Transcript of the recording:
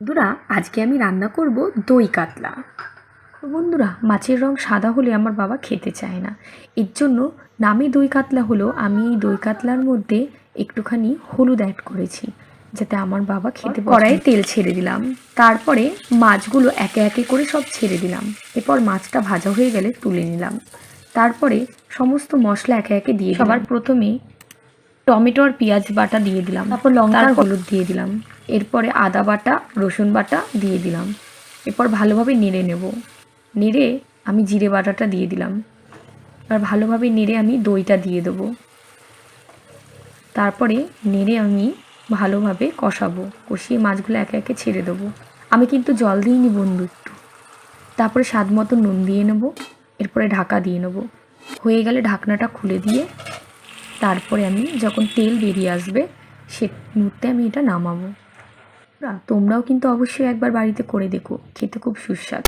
বন্ধুরা আজকে আমি রান্না করব দই কাতলা। বন্ধুরা মাছের রং সাদা হলে আমার বাবা খেতে চায় না। এর জন্য নামে দই কাতলা হলো আমি এই দই কাতলার মধ্যে একটুখানি হলুদ অ্যাড করেছি যাতে আমার বাবা খেতে কড়াইয়ে তেল ছেড়ে দিলাম। তারপরে মাছগুলো একে একে করে সব ছেড়ে দিলাম। এরপর মাছটা ভাজা হয়ে গেলে তুলে নিলাম। তারপরে সমস্ত মশলা একে একে দিয়ে সবার প্রথমে টমেটো আর পেঁয়াজ বাটা দিয়ে দিলাম। তারপর লঙ্কা আর হলুদ দিয়ে দিলাম। এরপরে আদা বাটা রসুন বাটা দিয়ে দিলাম। এরপর ভালোভাবে নেড়ে নেব। নেড়ে আমি জিরে বাটাটা দিয়ে দিলাম। এবার ভালোভাবে নেড়ে আমি দইটা দিয়ে দেবো। তারপরে নেড়ে আমি ভালোভাবে কষাবো। কষিয়ে মাছগুলো একে একে ছেড়ে দেবো। আমি কিন্তু জল দিইনি বন্ধু একটু। তারপরে স্বাদ মতো নুন দিয়ে নেব। এরপরে ঢাকা দিয়ে নেব। হয়ে গেলে ঢাকনাটা খুলে দিয়ে তারপরে আমি যখন তেল বেরিয়ে আসবে, সে মুহূর্তে আমি এটা নামাবো। তোমরাও কিন্তু অবশ্যই একবার বাড়িতে করে দেখো, খেতে খুব সুস্বাদু।